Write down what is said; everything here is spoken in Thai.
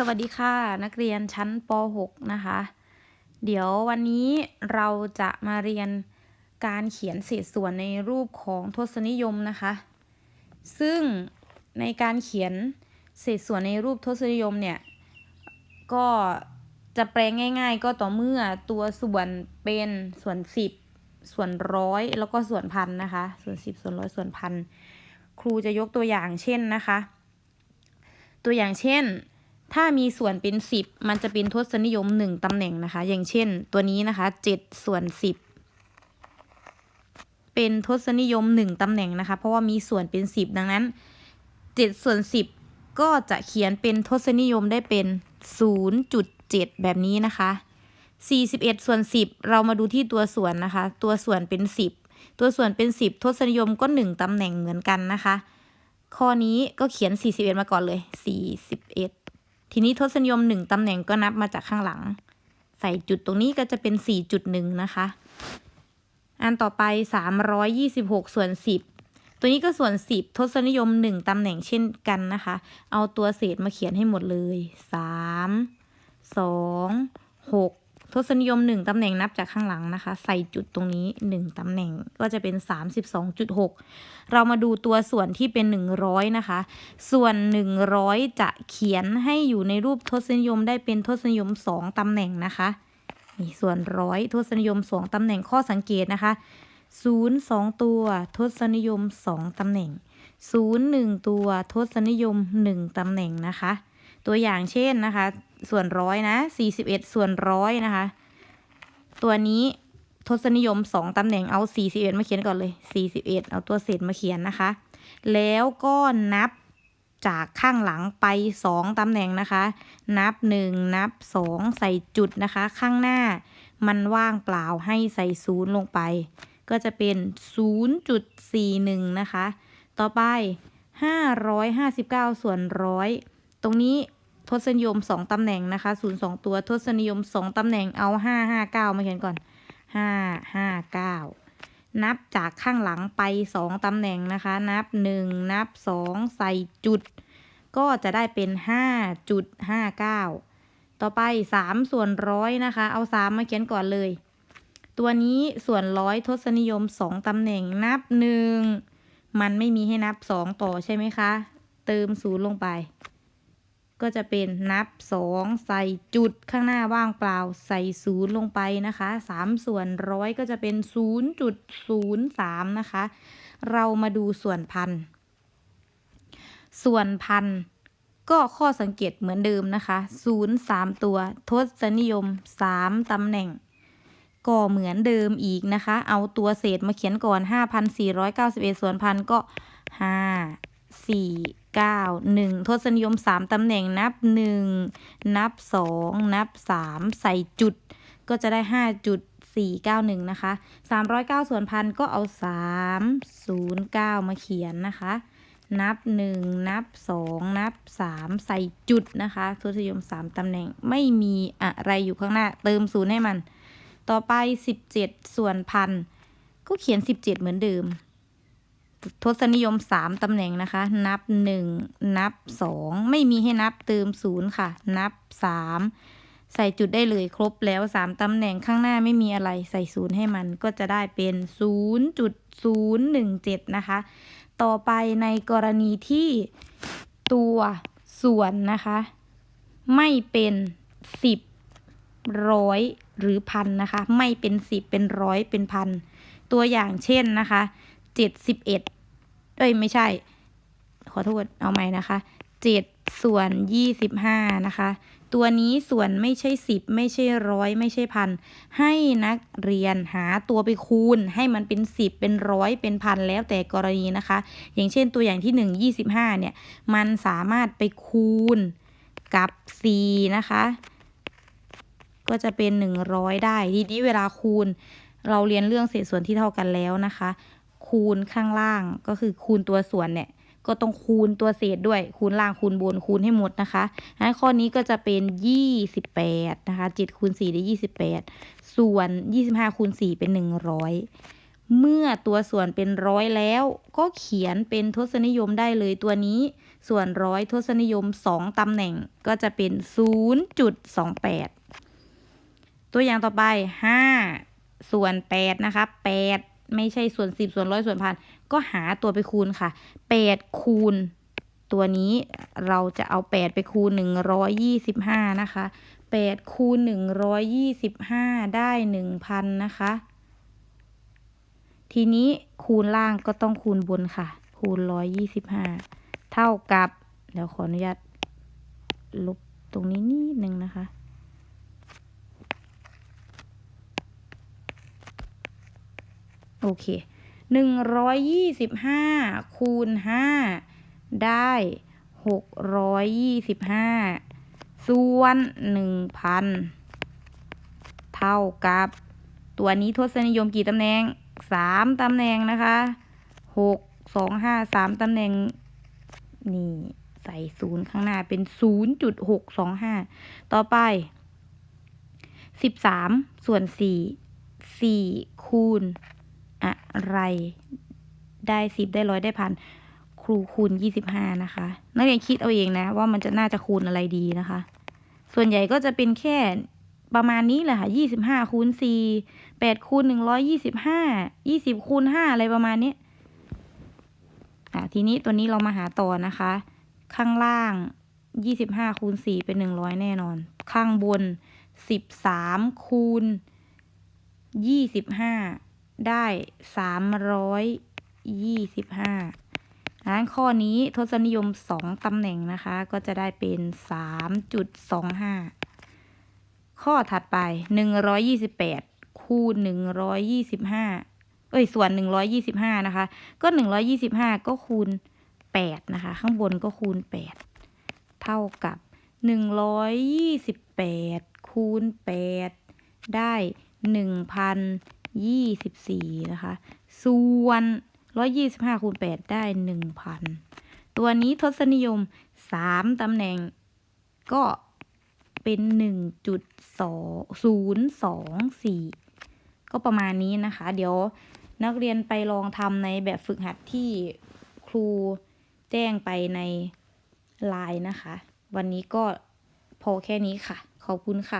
สวัสดีค่ะ นักเรียนชั้นป .6 นะคะ เดี๋ยววันนี้เราจะมาเรียนการเขียนเศษส่วนในรูปของทศนิยมนะคะ ซึ่งในการเขียนเศษส่วนในรูปทศนิยมเนี่ย ก็จะแปลงง่าย ๆ ก็ต่อเมื่อตัวส่วนเป็นส่วน 10 ส่วนร้อยแล้วก็ส่วนพันนะคะ ส่วน 10 ส่วนร้อยส่วนพันครูจะยกตัวอย่างเช่นนะคะ ตัวอย่างเช่น ถ้ามีส่วนเป็น 10 มันจะเป็นทศนิยม 1ตำแหน่งนะคะ อย่างเช่น ตัวนี้นะคะ 7 ส่วน 10 เป็นทศนิยม 1ตำแหน่งนะคะ เพราะว่ามีส่วนเป็น 10 ดังนั้น 7 ส่วน 10 ก็จะเขียนเป็นทศนิยมได้เป็น 0.7 แบบนี้นะคะ 41 ส่วน 10 เรามาดูที่ตัวส่วนนะคะ ตัวส่วนเป็น 10 ตัวส่วนเป็น 10 ทศนิยมก็ 1ตำแหน่งเหมือนกันนะคะ ข้อนี้ก็เขียน 41 มาก่อนเลย 41 ทีนี้ทศนิยม1ตำแหน่งก็นับมาจากข้างหลัง ใส่จุดตรงนี้ก็จะเป็น 4.1 นะคะ อันต่อไป 326 ส่วน 10 ตัวนี้ก็ส่วน 10 ทศนิยม 1ตำแหน่งเช่นกันนะคะ เอาตัวเศษมาเขียนให้หมดเลย 3 2 6 ทศนิยม 1ตำแหน่งนับจากข้างหลังนะคะ ใส่จุดตรงนี้ 1ตำแหน่งก็จะเป็น 32.6 เรามาดูตัวส่วนที่เป็น 100 นะคะ ส่วน 100 จะเขียนให้อยู่ในรูปทศนิยมได้เป็นทศนิยม 2ตำแหน่งนะคะนี่ส่วนร้อยทศนิยม 2ตำแหน่งข้อสังเกตนะคะ 0 2 ตัวทศนิยม 2ตำแหน่ง 0 1 ตัวทศนิยม 1ตำแหน่งนะคะ ตัวอย่างเช่นนะคะ ส่วนร้อยนะ41ส่วนร้อยนะคะ ตัวนี้ทศนิยม2ตำแหน่งเอา41มาเขียนก่อนเลย41เอาตัวเศษมาเขียนนะคะ แล้วก็นับจากข้างหลังไป2ตำแหน่งนะคะ นับ1นับ2ใส่จุดนะคะ ข้างหน้ามันว่างเปล่าให้ใส่ศูนย์ลงไป ก็จะเป็น 0.41 นะคะ ต่อไป 559 ส่วนร้อย ตรงนี้ ทศนิยม 2 ตำแหน่งนะคะ0 2ตัวทศนิยม 2 ตำแหน่งเอา 559 มาเขียนก่อน 559 นับจากข้างหลังไป 2 ตำแหน่งนะคะ นับ 1 นับ 2 ใส่จุด ก็จะได้เป็น 5.59 ต่อไป 3 ส่วนร้อยนะคะ เอา 3 มาเขียนก่อนเลย ตัวนี้ส่วนร้อยทศนิยม 2 ตำแหน่งนับ 1 มันไม่มีให้นับ 2 ต่อใช่ไหมคะ เติมศูนย์ลงไป ก็จะเป็นนับ 2 ใส่จุดข้างหน้าว่างเปล่าใส่ศูนย์ลงไปนะคะ 3 ส่วนร้อยก็จะเป็น 0.03 นะคะ เรามาดูส่วนพัน ส่วนพันก็ข้อสังเกตเหมือนเดิมนะคะ0 3ตัว ทศนิยม 3 ตำแหน่ง ก็เหมือนเดิมอีกนะคะ เอาตัวเศษมาเขียนก่อน 5,491 ส่วนพันก็ 5 4 9 1 ทศนิยม 3 ตำแหน่งนับ 1 นับ 2 นับ 3 ใส่จุด ก็จะได้ 5.491 นะคะ 309 ส่วนพันก็เอา 309 มาเขียนนะคะ นับ 1 นับ 2 นับ 3 ใส่จุดนะคะ ทศนิยม 3 ตำแหน่งไม่มีอะไรอยู่ข้างหน้า เติมศูนย์ให้มัน ต่อไป 17 ส่วนพันก็เขียน 17 เหมือนเดิม ทศนิยม3ตำแหน่งนะคะ นับ1นับ2ไม่มีให้นับเติม0ค่ะ นับ3ใส่จุดได้เลยครบแล้ว3ตำแหน่งข้างหน้าไม่มีอะไรใส่0ให้มันก็จะได้เป็น0.017นะคะ ต่อไปในกรณีที่ตัวส่วนนะคะ ไม่เป็น10ร้อยหรือพันนะคะ ไม่เป็น10เป็นร้อยเป็นพันตัวอย่างเช่นนะคะ 71เอ้ยไม่ใช่ ขอโทษเอาใหม่นะคะ7ส่วน25นะคะ ตัวนี้ส่วนไม่ใช่10ไม่ใช่ร้อยไม่ใช่พันให้นักเรียนหาตัวไปคูณ ให้มันเป็น10เป็นร้อยเป็นพันแล้วแต่กรณีนะคะ อย่างเช่นตัวอย่างที่1 25เนี่ย มันสามารถไปคูณกับ4นะคะ ก็จะเป็น100ได้ ทีนี้เวลาคูณ เราเรียนเรื่องเศษส่วนที่เท่ากันแล้วนะคะ คูณข้างล่างก็คือคูณตัวส่วนเนี่ยก็ต้องคูณตัวเศษด้วย คูณล่างคูณบนคูณให้หมดนะคะงั้นข้อนี้ก็จะเป็น 28 นะคะ7คูณ4ได้ 28 ส่วน 25คูณ4เป็น 100 เมื่อตัวส่วนเป็นร้อยแล้ว ก็เขียนเป็นทศนิยมได้เลยตัวนี้ ส่วนร้อยทศนิยม 2ตำแหน่งก็จะเป็น 0.28 ตัวอย่างต่อไป 5 ส่วน 8 นะคะ 8 ไม่ใช่ส่วน10ส่วนร้อยส่วนพันก็หาตัวไปคูณค่ะ8คูณ ตัวนี้เราจะเอา8ไปคูณ125นะคะ8คูณ125ได้1,000นนะคะ ทีนี้คูณล่างก็ต้องคูณบนค่ะ คูณ125เท่ากับ เดี๋ยวขออนุญาตลบตรงนี้นิดนึงนะคะ โอเคหนึ่งร้อยยี่สิบห้าคูณห้าได้หกร้อยยี่สิบห้าส่วนหนึ่งพันเท่ากับ ตัวนี้ทศนิยมกี่ตำแหน่งสามตำแหน่งนะคะหกสองห้าสามตำแหน่ง นี่ใส่ศูนย์ข้างหน้าเป็นศูนย์จุดหกสองห้าต่อไปสิบสามส่วนสี่สี่คูณ อะไรได้สิบได้ร้อยได้พันครูคูณยี่สิบห้านะคะ นักเรียนคิดเอาเองนะ ว่ามันจะน่าจะคูณอะไรดีนะคะ ส่วนใหญ่ก็จะเป็นแค่ประมาณนี้แหละค่ะยี่สิบห้าคูณสี่แปดคูณหนึ่งร้อยยี่สิบห้ายี่สิบคูณห้าอะไรประมาณนี้อะทีนี้ตัวนี้เรามาหาต่อนะคะ ข้างล่างยี่สิบห้าคูณสี่เป็นหนึ่งร้อยแน่นอน ข้างบนสิบสามคูณยี่สิบห้า ได้สามร้อยยี่สิบห้าดังนั้นข้อนี้ทศนิยมสองตำแหน่งนะคะ ก็จะได้เป็นสามจุดสองห้าข้อถัดไปหนึ่งร้อยยี่สิบแปดคูณหนึ่งร้อยยี่สิบห้าเอ้ย ส่วนหนึ่งร้อยยี่สิบห้านะคะ ก็หนึ่งร้อยี่สิบห้าก็คูณแปดนะคะ ข้างบนก็คูณแปดเท่ากับหนึ่งร้อยยี่สิบแปดคูณแปดได้หนึ่งพัน ยี่สิบสี่นะคะ ส่วนร้อยยี่สิบห้าคูณแปดได้หนึ่งพันตัวนี้ทศนิยมสามตำแหน่งก็เป็นหนึ่งจุดสองศูนย์สองสี่ก็ประมาณนี้นะคะ เดี๋ยวนักเรียนไปลองทำในแบบฝึกหัดที่ครูแจ้งไปในไลน์นะคะ วันนี้ก็พอแค่นี้ค่ะ ขอบคุณค่ะ